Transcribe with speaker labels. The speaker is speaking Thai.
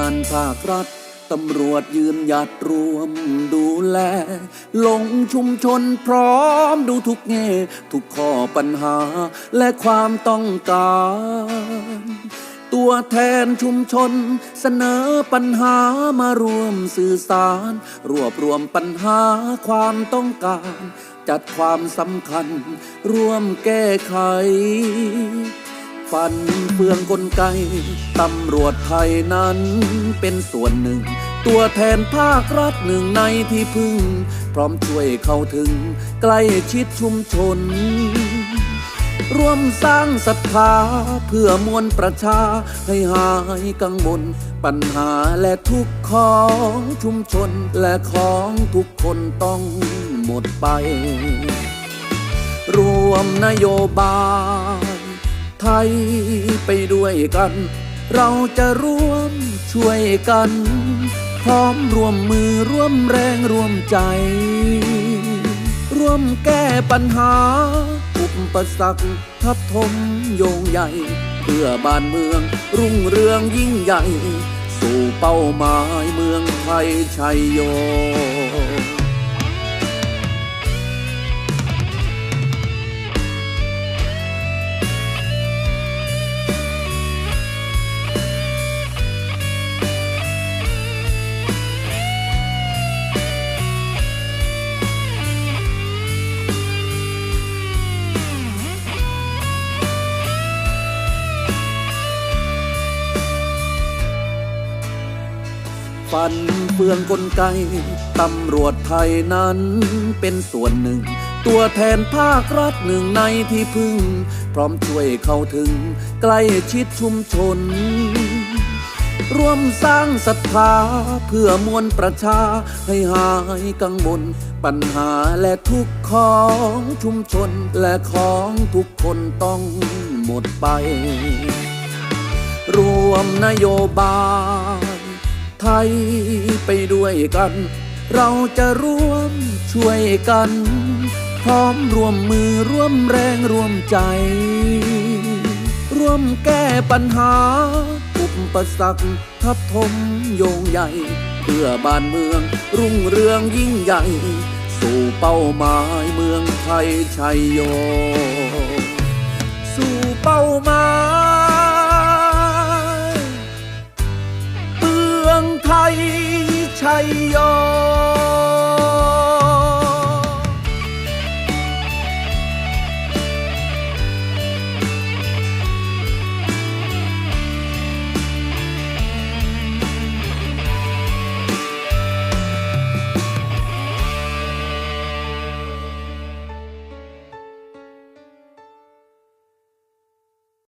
Speaker 1: านภาครัฐตำรวจยืนหยัดรวมดูแล ลงชุมชนพร้อมดูทุกแง่ทุกข้อปัญหาและความต้องการ ตัวแทนชุมชนเสนอปัญหามารวมสื่อสาร รวบรวมปัญหาความต้องการ จัดความสำคัญ ร่วมแก้ไข ฟันเฟืองกลไก ตำรวจไทยนั้นเป็นส่วนหนึ่ง ตัวแทนภาครัฐหนึ่งในที่พึ่ง พร้อมช่วยเข้าถึงใกล้ชิดชุมชน ร่วมสร้างศรัทธาเพื่อมวลประชาให้หายกังวลปัญหาและทุกข์ของชุมชนและของทุกคนต้องหมดไป รวมนโยบาย ไทยไปด้วยกัน เราจะร่วมช่วยกัน พร้อมร่วมมือร่วมแรงร่วมใจ ร่วมแก้ปัญหา อุปสรรคทับถมโยงใหญ่ เพื่อบ้านเมืองรุ่งเรืองยิ่งใหญ่ สู่เป้าหมายเมืองไทยชัยโย ฟันเฟืองกลไก ตำรวจไทยนั้นเป็นส่วนหนึ่ง ตัวแทนภาครัฐหนึ่งในที่พึ่ง พร้อมช่วยเข้าถึงใกล้ชิดชุมชน ร่วมสร้างศรัทธาเพื่อมวลประชาให้หายกังวลปัญหาและทุกข์ของชุมชนและของทุกคนต้องหมดไป รวมนโยบาย ไทยไปด้วยกัน เราจะร่วมช่วยกัน พร้อมร่วมมือร่วมแรงร่วมใจ ร่วมแก้ปัญหาอุปสรรคทับถมโยงใหญ่ เพื่อบ้านเมืองรุ่งเรืองยิ่งใหญ่ สู่เป้าหมายเมืองไทยชัยโย สู่เป้าหมาย เมืองไทยชัยโย